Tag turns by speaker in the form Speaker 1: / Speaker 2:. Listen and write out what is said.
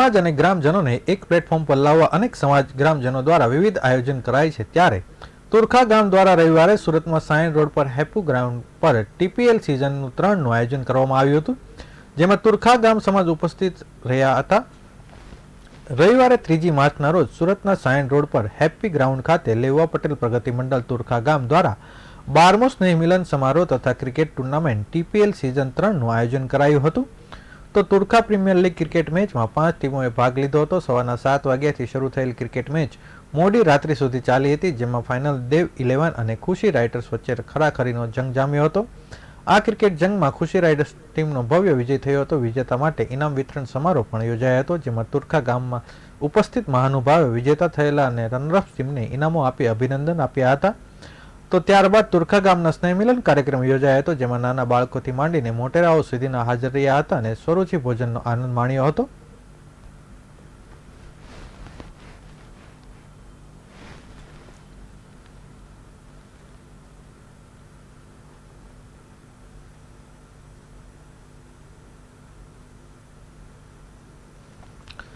Speaker 1: સમાજ અને ગ્રામજનોને એક પ્લેટફોર્મ પર લાવવા અનેક સમાજ ગ્રામજનો દ્વારા વિવિધ આયોજન કરાય છે ત્યારે તુરખા ગામ દ્વારા રવિવારે સુરતમાં સાયન રોડ પર હેપુ ગ્રાઉન્ડ પર ટીપીએલ સિઝનનું ત્રણનું આયોજન કરવામાં આવ્યું હતું, જેમાં તુરખા ગામ સમાજ ઉપસ્થિત રહ્યા હતા. રવિવારે ત્રીજી માર્ચના રોજ સુરતના સાયન રોડ પર હેપી ગ્રાઉન્ડ ખાતે લેવા પટેલ પ્રગતિ મંડળ તુરખા ગામ દ્વારા બારમો સ્નેહ મિલન સમારોહ તથા ક્રિકેટ ટુર્નામેન્ટ ટીપીએલ સિઝન ત્રણનું આયોજન કરાયું હતું. તો તુરખા પ્રીમિયર લીગ ક્રિકેટ મેચમાં પાંચ ટીમોએ ભાગ લીધો હતો. સવારના સાત વાગ્યાથી શરૂ થયેલ ક્રિકેટ મેચ મોડી રાત્રિ સુધી ચાલી હતી, જેમાં ફાઇનલ દેવ ઇલેવન અને ખુશી રાઇડર્સ વચ્ચે ખરાખરીનો જંગ જામ્યો હતો. આ ક્રિકેટ જંગમાં ખુશી રાઇડર્સ ટીમનો ભવ્ય વિજય થયો હતો. વિજેતા માટે ઇનામ વિતરણ સમારોહ પણ યોજાયો હતો, જેમાં તુરખા ગામમાં ઉપસ્થિત મહાનુભાવે વિજેતા થયેલા અને રનરઅપ ટીમને ઇનામો આપી અભિનંદન આપ્યા હતા. તો ત્યારબાદ તુરખા ગામના સ્નેહ મિલન કાર્યક્રમ યોજાયો હતો, જેમાં નાના બાળકોથી માંડીને મોટેરાઓ સુધીના હાજર રહ્યા હતા અને સ્વરૂચિ ભોજનનો આનંદ માણ્યો હતો.